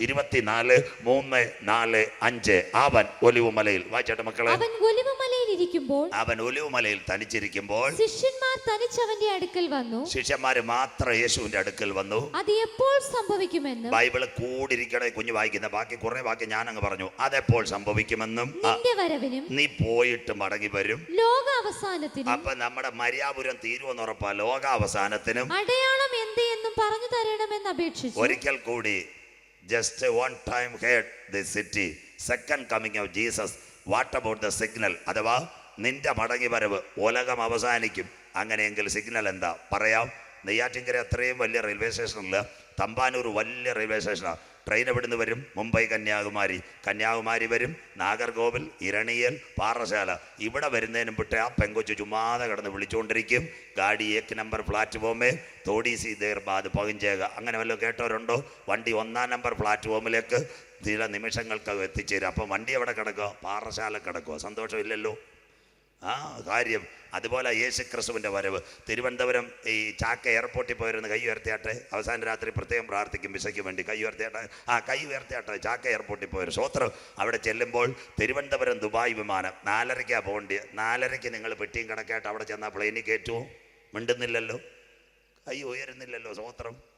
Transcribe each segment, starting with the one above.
ഇരുപത്തിനാല് മൂന്ന് നാല് അഞ്ച്. അവൻ ഒലിവുമലയിൽ. വായിച്ചോട്ടെ മക്കളെ. അവൻ ഒലിവുമലയിൽ ഇരിക്കുമ്പോൾ അവൻ ഒലിവുമലയിൽ തനിച്ചിരിക്കുമ്പോൾ ശിഷ്യന്മാർ തനിച്ചവന്റെ അടുക്കൽ വന്നു. ശിഷ്യന്മാര് മാത്രം യേശുവിന്റെ അടുക്കൽ വന്നു. അത് എപ്പോൾ സംഭവിക്കുമെന്ന് ബൈബിൾ കൂടിരിക്കണേ കുഞ്ഞു വായിക്കുന്ന ബാക്കി കുറെ ബാക്കി ഞാൻ അങ്ങ് പറഞ്ഞു. അതെപ്പോൾ സംഭവിക്കുമെന്നും നിന്റെ വരവിനും നീ പോയിട്ട് മടങ്ങി വരും. ലോകാവസാനത്തിനും അപ്പൊ നമ്മുടെ മര്യാപുരം തീരുവെന്ന് ഉറപ്പാ. ലോകാവസാനത്തിനും അടയാളം എന്ത് എന്നും പറഞ്ഞു തരണമെന്ന് അപേക്ഷിച്ചു. ഒരിക്കൽ കൂടി just one time heard the city second coming of Jesus what about the signal അഥവാ നിന്റെ മടങ്ങി വരവ് ഉലകം അവസാനിക്കും. അങ്ങനെയെങ്കിൽ സിഗ്നൽ എന്താ? പറയാം. നെയ്യാറ്റിങ്കര അത്രയും വലിയ റെയിൽവേ സ്റ്റേഷനില്ല തമ്പാനൂർ വലിയ റെയിൽവേ സ്റ്റേഷനാണ് ട്രെയിൻ എവിടുന്ന് വരും മുംബൈ കന്യാകുമാരി. കന്യാകുമാരി വരും നാഗർകോവിൽ ഇരണിയൽ പാറശാല. ഇവിടെ വരുന്നതിന് വിട്ട് ആ പെങ്കൊച്ചു ചുമ്മാതെ കിടന്ന് വിളിച്ചുകൊണ്ടിരിക്കും ഗാഡി ഏക്ക് നമ്പർ പ്ലാറ്റ്ഫോമേ തോടി സി ദേർബാദ് പകിഞ്ചേക അങ്ങനെ വല്ലതും കേട്ടവരുണ്ടോ? വണ്ടി ഒന്നാം നമ്പർ പ്ലാറ്റ്ഫോമിലേക്ക് ചില നിമിഷങ്ങൾക്കകം എത്തിച്ചേരും. അപ്പം വണ്ടി എവിടെ കിടക്കുക? പാറശാല കിടക്കുക. സന്തോഷമില്ലല്ലോ. ആ കാര്യം. അതുപോലെ യേശു ക്രിസ്തുവിന്റെ വരവ്. തിരുവനന്തപുരം ഈ ചാക്ക എയർപോർട്ടിൽ പോയിരുന്ന കൈ ഉയർത്തിയാട്ടെ. അവസാന രാത്രി പ്രത്യേകം പ്രാർത്ഥിക്കും വിസയ്ക്ക് വേണ്ടി. കൈ ഉയർത്തിയാട്ടെ. ആ കൈ ഉയർത്തിയാട്ടെ. ചാക്ക എയർപോർട്ടിൽ പോയൊരു സ്വത്രം അവിടെ ചെല്ലുമ്പോൾ തിരുവനന്തപുരം ദുബായ് വിമാനം. നാലരയ്ക്കാണ് പോകേണ്ടി. നാലരയ്ക്ക് നിങ്ങൾ പെട്ടിയും കണക്കായിട്ട് അവിടെ ചെന്നാൽ പ്ലെയിനിൽ കയറ്റുമോ മിണ്ടുന്നില്ലല്ലോ. കൈ ഉയരുന്നില്ലല്ലോ സ്വത്രം.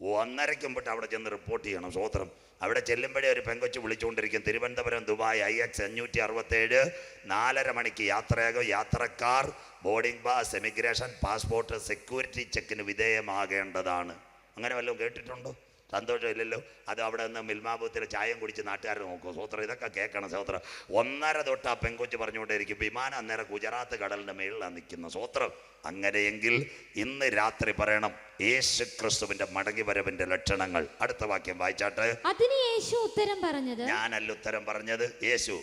ഒന്നരയ്ക്കും തൊട്ട് അവിടെ ചെന്ന് റിപ്പോർട്ട് ചെയ്യണം സ്വോത്രം അവിടെ ചെല്ലുമ്പോഴേ ഒരു പെങ്കൊച്ച് വിളിച്ചുകൊണ്ടിരിക്കും. തിരുവനന്തപുരം ദുബായ് ഐ എക്സ് അഞ്ഞൂറ്റി അറുപത്തേഴ് നാലര മണിക്ക് യാത്രയാകും. യാത്രക്കാർ boarding pass emigration passport security ചെക്കിന് വിധേയമാകേണ്ടതാണ്. അങ്ങനെ വല്ലതും കേട്ടിട്ടുണ്ടോ? സന്തോഷമില്ലല്ലോ. അത് അവിടെ നിന്ന് മിൽമാബൂത്തിൽ ചായം കുടിച്ച് നാട്ടുകാർ നോക്കും. സൂത്രം ഇതൊക്കെ കേൾക്കണം സൂത്രം. ഒന്നര തൊട്ട് ആ പെങ്കൊച്ച് പറഞ്ഞുകൊണ്ടേയിരിക്കും വിമാനം അന്നേരം ഗുജറാത്ത് കടലിന്റെ മേളിലാണ് നിൽക്കുന്ന സൂത്രം. അങ്ങനെയെങ്കിൽ ഇന്ന് രാത്രി പറയണം യേശു ക്രിസ്തുവിന്റെ മടങ്ങി വരവിന്റെ ലക്ഷണങ്ങൾ. അടുത്ത വാക്യം വായിച്ചാട്ട്. അതിന് യേശു ഉത്തരം പറഞ്ഞത്? ഞാനല്ല ഉത്തരം പറഞ്ഞത്. യേശു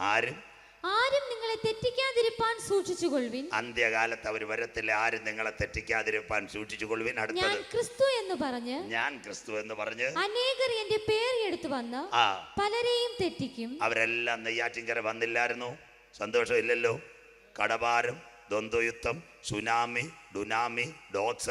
ആരും? ആരും നിങ്ങളെ തെറ്റിക്കാതിരിപ്പാൻ സൂക്ഷിച്ചുകൊള്ളുവിൻ. അന്ത്യകാലത്ത് അവർ വരത്തില്ല. ആരും നിങ്ങളെ തെറ്റിക്കാതിരിപ്പാൻ സൂക്ഷിച്ചു കൊള്ളുവിൻ ഞാൻ അടുത്തത് ക്രിസ്തു എന്ന് പറഞ്ഞ് ഞാൻ ക്രിസ്തു എന്ന് പറഞ്ഞ് അനേകർ എന്റെ പേര് എടുത്തു വന്ന് ആ. പലരെയും തെറ്റിക്കും. അവരെല്ലാം നെയ്യാറ്റിൻകര വന്നില്ലായിരുന്നു. സന്തോഷമില്ലല്ലോ. കടഭാരം ദ്വന്ദ്വയുദ്ധം സുനാമി ഡുനാമി ഡോക്സ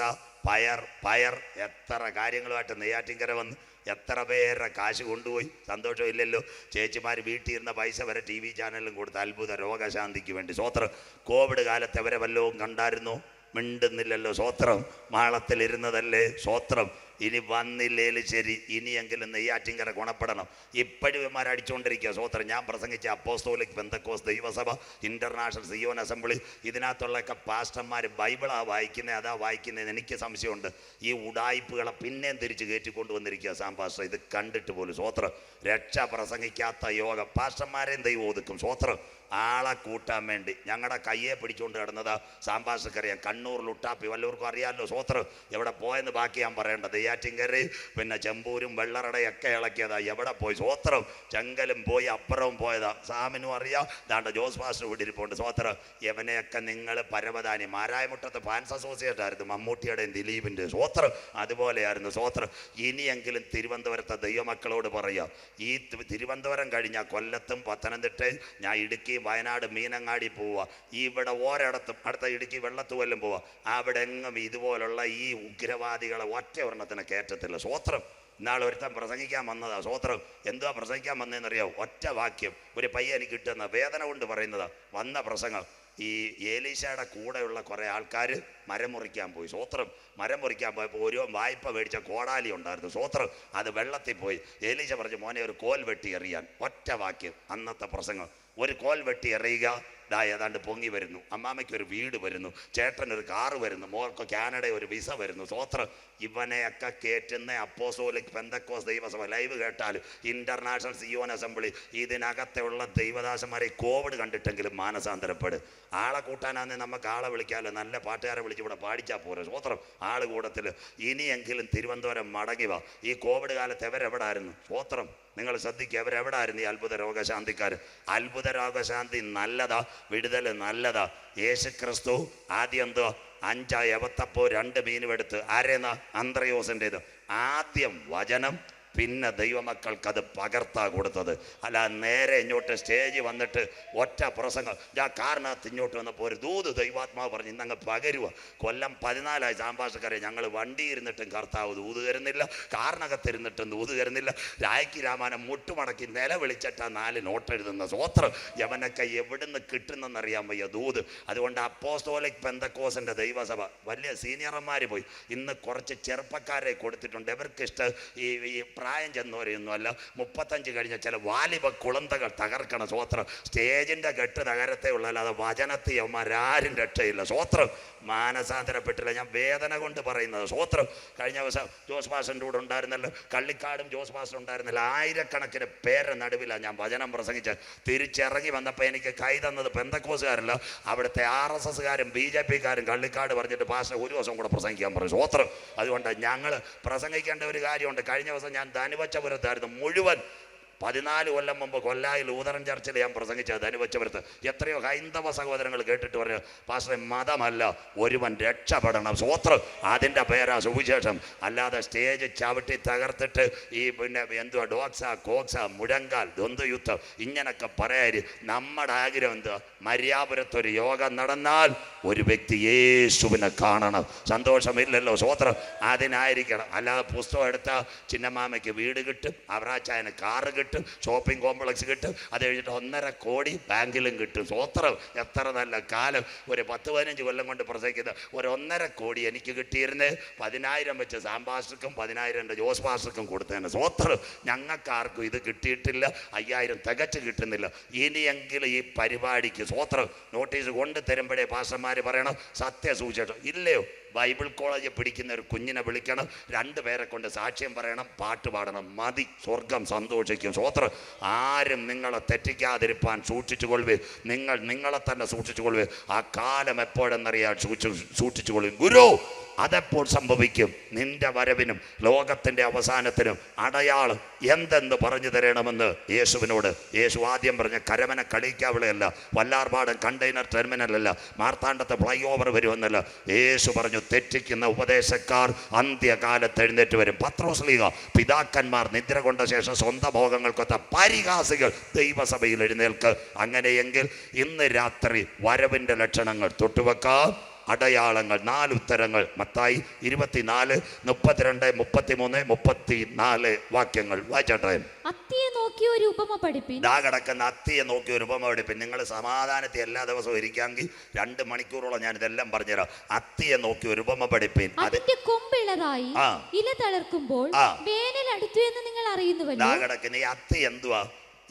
പയർ പയർ. എത്ര കാര്യങ്ങളുമായിട്ട് നെയ്യാറ്റിൻകര വന്ന് എത്ര പേരുടെ കാശ് കൊണ്ടുപോയി? സന്തോഷമില്ലല്ലോ. ചേച്ചിമാർ വീട്ടിൽ ഇരുന്ന പൈസ വരെ ടി വി ചാനലിലും കൊടുത്ത് അത്ഭുത രോഗശാന്തിക്ക് വേണ്ടി. സ്വോത്രം കോവിഡ് കാലത്ത് അവരെ വല്ലവും കണ്ടായിരുന്നു? മിണ്ടുന്നില്ലല്ലോ സ്വോത്രം മാളത്തിലിരുന്നതല്ലേ സ്വോത്രം ഇനി വന്നില്ലേലും ശരി ഇനിയെങ്കിലും നെയ്യാറ്റിങ്കര ഗുണപ്പെടണം. ഇപ്പോഴും ഇവന്മാർ അടിച്ചുകൊണ്ടിരിക്കുക സോത്രം ഞാൻ പ്രസംഗിച്ച അപ്പോസ്തോലിക് ബന്ധക്കോസ് ദൈവസഭ ഇന്റർനാഷണൽ സിയോൻ അസംബ്ലി ഇതിനകത്തുള്ളൊക്കെ പാസ്റ്റർമാർ ബൈബിളാ വായിക്കുന്നത് അതാ വായിക്കുന്നത് എനിക്ക് സംശയമുണ്ട്. ഈ ഉടായ്പകളെ പിന്നെയും തിരിച്ച് കയറ്റിക്കൊണ്ട് വന്നിരിക്കുക സാം പാസ്റ്റർ. ഇത് കണ്ടിട്ട് പോലും സോത്രം രക്ഷ പ്രസംഗിക്കാത്ത യോഗ. പാസ്റ്റർമാരെയും ദൈവം ഒതുക്കും. സ്വോത്രം ആളെ കൂട്ടാൻ വേണ്ടി. ഞങ്ങളുടെ കയ്യെ പിടിച്ചുകൊണ്ട് കിടന്നത് സാമ്പാസക്കറിയാം കണ്ണൂർ ലുട്ടാപ്പി. വല്ലവർക്കും അറിയാമല്ലോ സോത്രം. എവിടെ പോയെന്ന് ബാക്കി ഞാൻ പറയേണ്ടത്. നെയ്യാറ്റിൻകരയും പിന്നെ ചെമ്പൂരും വെള്ളറടയൊക്കെ ഇളക്കിയതാ. എവിടെ പോയി? സോത്രം. ചെങ്കലും പോയി അപ്പുറവും പോയതാ. സാമിനും അറിയാം. ദാണ്ട ജോസ് മാസ്റ്റർ വീട്ടിരിപ്പുണ്ട് സോത്രം എവനെയൊക്കെ നിങ്ങൾ പരവതാനി മാരായമുട്ടത്ത് ഫാൻസ് അസോസിയേറ്റ് ആയിരുന്നു. മമ്മൂട്ടിയുടെയും ദിലീപിന്റെ സോത്രം. അതുപോലെയായിരുന്നു സോത്രം. ഇനിയെങ്കിലും തിരുവനന്തപുരത്തെ ദൈവമക്കളോട് പറയുക ഈ തിരുവനന്തപുരം കഴിഞ്ഞാൽ കൊല്ലത്തും പത്തനംതിട്ടയും ഞാൻ ഇടുക്കി വയനാട് മീനങ്ങാടി പോവുക. ഇവിടെ ഒരിടത്തും അടുത്ത ഇടുക്കി വെള്ളത്തുവല്ലും പോവുക. അവിടെ എങ്ങും ഇതുപോലുള്ള ഈ ഉഗ്രവാദികളെ ഒറ്റ ഒരെണ്ണത്തിന് കയറ്റത്തില്ല. സ്വോത്രം. ഇന്നാൾ ഒരുത്തൻ പ്രസംഗിക്കാൻ വന്നതാ സ്വോത്രം. എന്തുവാ പ്രസംഗിക്കാൻ വന്നതെന്നറിയാമോ ഒറ്റ വാക്യം. ഒരു പയ്യ എനിക്ക് കിട്ടുന്ന വേദന കൊണ്ട് പറയുന്നതാ. വന്ന പ്രസംഗം. ഈ ഏലീശയുടെ കൂടെയുള്ള കുറേ ആൾക്കാർ മരം മുറിക്കാൻ പോയി. സ്വോത്രം. മരം മുറിക്കാൻ പോയപ്പോൾ ഒരു വായ്പ മേടിച്ച കോടാലി ഉണ്ടായിരുന്നു. സ്വോത്രം. അത് വെള്ളത്തിൽ പോയി. ഏലീശ പറഞ്ഞു മോനെ ഒരു കോൽ വെട്ടി എറിയാൻ. ഒറ്റ വാക്യം. അന്നത്തെ പ്രസംഗം. ഒരു കോൽ വെട്ടി എറിയുക. ദാ ഏതാണ്ട് പൊങ്ങി വരുന്നു. അമ്മാമ്മയ്ക്ക് ഒരു വീട് വരുന്നു. ചേട്ടൻ ഒരു കാറ് വരുന്നു. മോൾക്ക് കാനഡ ഒരു വിസ വരുന്നു. സ്വോത്രം ഇവനെയൊക്കെ കയറ്റുന്ന അപ്പോസോലിക് പെന്തക്കോസ് ദൈവസഭ ലൈവ് കേട്ടാൽ ഇന്റർനാഷണൽ സിയോൻ അസംബ്ലി ഇതിനകത്തുള്ള ദൈവദാസന്മാരെ കോവിഡ് കണ്ടിട്ടെങ്കിലും മാനസാന്തരപ്പെട്. ആളെ കൂട്ടാനാന്ന് നമുക്ക് ആളെ വിളിക്കാമല്ലോ. നല്ല പാട്ടുകാരെ വിളിച്ച് ഇവിടെ പാടിച്ചാൽ പോരെ. സ്വോത്രം ആൾ കൂടത്തിൽ ഇനിയെങ്കിലും തിരുവനന്തപുരം മടങ്ങി വാ. ഈ കോവിഡ് കാലത്ത് എവരെവിടായിരുന്നു സ്വോത്രം നിങ്ങൾ ശ്രദ്ധിക്കുക അവരെവിടായിരുന്നു ഈ അത്ഭുത രോഗശാന്തിക്കാർ അത്ഭുത രോഗശാന്തി നല്ലതാ വിടുതൽ നല്ലതാ. യേശു ക്രിസ്തു ആദ്യം എന്തോ? അഞ്ചാ എവത്തപ്പോ രണ്ട് മീനും എടുത്ത് ആരേന്നാ? അന്ത്രയോസിന്റെത്. ആദ്യം വചനം പിന്നെ ദൈവമക്കൾക്ക് അത് പകർത്താ കൊടുത്തത്. അല്ല നേരെ ഇങ്ങോട്ട് സ്റ്റേജ് വന്നിട്ട് ഒറ്റ പ്രസംഗം. ഞാൻ കാരണത്ത് ഇങ്ങോട്ട് വന്നപ്പോൾ ഒരു ദൂത് ദൈവാത്മാവ് പറഞ്ഞു ഇന്നങ്ങ് പകരുക കൊല്ലം പതിനാലായി സാമ്പാഷക്കാരെ ഞങ്ങൾ വണ്ടി ഇരുന്നിട്ടും കർത്താവ് ദൂത് തരുന്നില്ല കാരണകത്തിരുന്നിട്ടും ദൂത് തരുന്നില്ല. രായ്ക്ക് രാമാനം മുട്ടുമടക്കി നില ആ നാല് നോട്ട് എഴുതുന്ന സ്വോത്രം. യവനൊക്കെ എവിടുന്ന് കിട്ടുന്നെന്നറിയാൻ വയ്യ ദൂത്. അതുകൊണ്ട് അപ്പോസ്തോലിക് പെന്തക്കോസിന്റെ ദൈവസഭ വലിയ സീനിയർമാർ പോയി. ഇന്ന് കുറച്ച് ചെറുപ്പക്കാരെ കൊടുത്തിട്ടുണ്ട്. ഇവർക്ക് ഈ പ്രായം ചെന്നവരെയൊന്നും അല്ല. മുപ്പത്തഞ്ച് കഴിഞ്ഞ ചില വാലിബ കുളന്തകൾ തകർക്കണം സ്വോത്രം. സ്റ്റേജിന്റെ കെട്ട് തകരത്തേ ഉള്ളല്ലാതെ അല്ലാതെ വചനത്തിൽ അവന്മാരാരും രക്ഷയില്ല. സ്വോത്രം മാനസാന്തരപ്പെട്ടില്ല. ഞാൻ വേദന കൊണ്ട് പറയുന്നത്. സ്വോത്രം കഴിഞ്ഞ ദിവസം ജോസ് പാസ്റ്ററിന്റെ കൂടെ ഉണ്ടായിരുന്നല്ലോ. കള്ളിക്കാടും ജോസ് പാസ്റ്റർ ഉണ്ടായിരുന്നില്ല. ആയിരക്കണക്കിന് പേരെ നടുവിലാണ് ഞാൻ വചനം പ്രസംഗിച്ച് തിരിച്ചിറങ്ങി വന്നപ്പോൾ എനിക്ക് കൈ തന്നത് പെന്തക്കോസുകാരല്ല. അവിടുത്തെ ആർ എസ് എസ്സുകാരും ബി ജെ പിക്കാരും കള്ളിക്കാട് പറഞ്ഞിട്ട് പാസ്റ്റർ ഒരു ദിവസം കൂടെ പ്രസംഗിക്കാൻ പറയും സ്വോത്രം അതുകൊണ്ട് ഞങ്ങൾ പ്രസംഗിക്കേണ്ട ഒരു കാര്യമുണ്ട്. കഴിഞ്ഞ ദിവസം ഞാൻ ധനുവച്ചപുരത്തായിരുന്നു. മുഴുവൻ പതിനാല് കൊല്ലം മുമ്പ് കൊല്ലായിൽ ഊതറൻ ചർച്ചിൽ ഞാൻ പ്രസംഗിച്ചത് ധനുവച്ചപുരത്ത് എത്രയോ ഹൈന്ദവ സഹോദരങ്ങൾ കേട്ടിട്ട് പറഞ്ഞു പാസ്റ്ററെ മതമല്ല ഒരുവൻ രക്ഷപ്പെടണം. സ്വോത്രം അതിന്റെ പേരാ സുവിശേഷം. അല്ലാതെ സ്റ്റേജ് ചവിട്ടി തകർത്തിട്ട് ഈ പിന്നെ എന്തുവാ ഡോക്സ കോക്സ മുഴങ്കാൽ ദ്വന്ദ്വയുദ്ധം ഇങ്ങനൊക്കെ പറയാര് നമ്മുടെ ആഗ്രഹം എന്തുവാ? മര്യാപുരത്തൊരു യോഗം നടന്നാൽ ഒരു വ്യക്തി യേശുവിനെ കാണണം. സന്തോഷമില്ലല്ലോ സ്വോത്രം അതിനായിരിക്കണം. അല്ലാതെ പുസ്തകം എടുത്താൽ ചിന്നമാമയ്ക്ക് വീട് കിട്ടും അവറാച്ചായന് കാറ് കിട്ടും. ഷോപ്പിംഗ് കോംപ്ലക്സ് കിട്ടും. അത് കഴിഞ്ഞിട്ട് ഒന്നര കോടി ബാങ്കിലും കിട്ടും. സ്വോത്രം എത്ര നല്ല കാലം. ഒരു പത്ത് പതിനഞ്ച് കൊല്ലം കൊണ്ട് പ്രസവിക്കുന്ന ഒരു ഒന്നര കോടി എനിക്ക് കിട്ടിയിരുന്നത് പതിനായിരം വെച്ച് സാംബാസ്റ്റർക്കും പതിനായിരം എന്റെ ജോസ് മാസ്റ്റർക്കും കൊടുത്തേനെ സ്വോത്രം ഞങ്ങൾക്കാർക്കും ഇത് കിട്ടിയിട്ടില്ല. അയ്യായിരം തികച്ച് കിട്ടുന്നില്ല. ഇനിയെങ്കിലും ഈ പരിപാടിക്ക് സ്വോത്രം നോട്ടീസ് കൊണ്ട് തരുമ്പോഴേ പാസ്റ്റർമാർ പറയണം സത്യസൂചിച്ചിട്ട് ഇല്ലയോ? ബൈബിൾ കോളേജ് പിടിക്കുന്ന ഒരു കുഞ്ഞിനെ വിളിക്കണം. രണ്ട് പേരെ കൊണ്ട് സാക്ഷ്യം പറയണം. പാട്ട് പാടണം. മതി. സ്വർഗം സന്തോഷിക്കും. സ്വോത്രം ആരും നിങ്ങളെ തെറ്റിക്കാതിരിപ്പാൻ സൂക്ഷിച്ചു കൊള്ളുവേ നിങ്ങൾ നിങ്ങളെ തന്നെ സൂക്ഷിച്ചു കൊള്ളുവേ ആ കാലം എപ്പോഴെന്നറിയാൻ സൂക്ഷിച്ചു കൊള്ളും ഗുരു അതെപ്പോൾ സംഭവിക്കും. നിന്റെ വരവിനും ലോകത്തിന്റെ അവസാനത്തിനും അടയാളം എന്തെന്ന് പറഞ്ഞു തരണമെന്ന് യേശുവിനോട് യേശു ആദ്യം പറഞ്ഞ കരമന കളിക്കാവിളയല്ല വല്ലാർപാടം കണ്ടെയ്നർ ടെർമിനലല്ല മാർത്താണ്ഡത്തെ ഫ്ലൈ ഓവർ വരുമെന്നല്ല. യേശു പറഞ്ഞു തെറ്റിക്കുന്ന ഉപദേശക്കാർ അന്ത്യകാലത്ത് എഴുന്നേറ്റ് വരും. പത്രോസ്ലീഗ പിതാക്കന്മാർ നിദ്ര കൊണ്ട ശേഷം സ്വന്തം ഭോഗങ്ങൾക്കൊത്ത പരിഹാസികൾ ദൈവസഭയിൽ എഴുന്നേൽക്ക്. അങ്ങനെയെങ്കിൽ ഇന്ന് രാത്രി വരവിന്റെ ലക്ഷണങ്ങൾ തൊട്ടുവെക്കാം. അടയാളങ്ങൾ നാല് ഉത്തരങ്ങൾ. മത്തായി ഇരുപത്തിനാല് മുപ്പത്തിരണ്ട് മുപ്പത്തിമൂന്ന് മുപ്പത്തിനാല് വാക്യങ്ങൾ. വായിച്ചോട്ടെ അത്തിയെ നോക്കി ഒരു ഉപമ പഠിപ്പിൻ. ദാ കിടക്കുന്ന അത്തിയെ നോക്കി ഒരു ഉപമ പഠിപ്പിൻ. നിങ്ങൾ സമാധാനത്തെ എല്ലാ ദിവസവും ഇരിക്കാമെങ്കിൽ രണ്ട് മണിക്കൂറോളം ഞാൻ ഇതെല്ലാം പറഞ്ഞുതരാം. അത്തിയെ നോക്കി ഒരു ഉപമ പഠിപ്പിൻ. അത് അതിന്റെ കൊമ്പിളതായി. ഇല തളർക്കുമ്പോൾ വേനൽ അടുത്തു എന്ന് നിങ്ങൾ ദാ അറിയുന്നുവല്ലോ കിടക്കുന്ന ഈ അത്തി എന്തുവാ?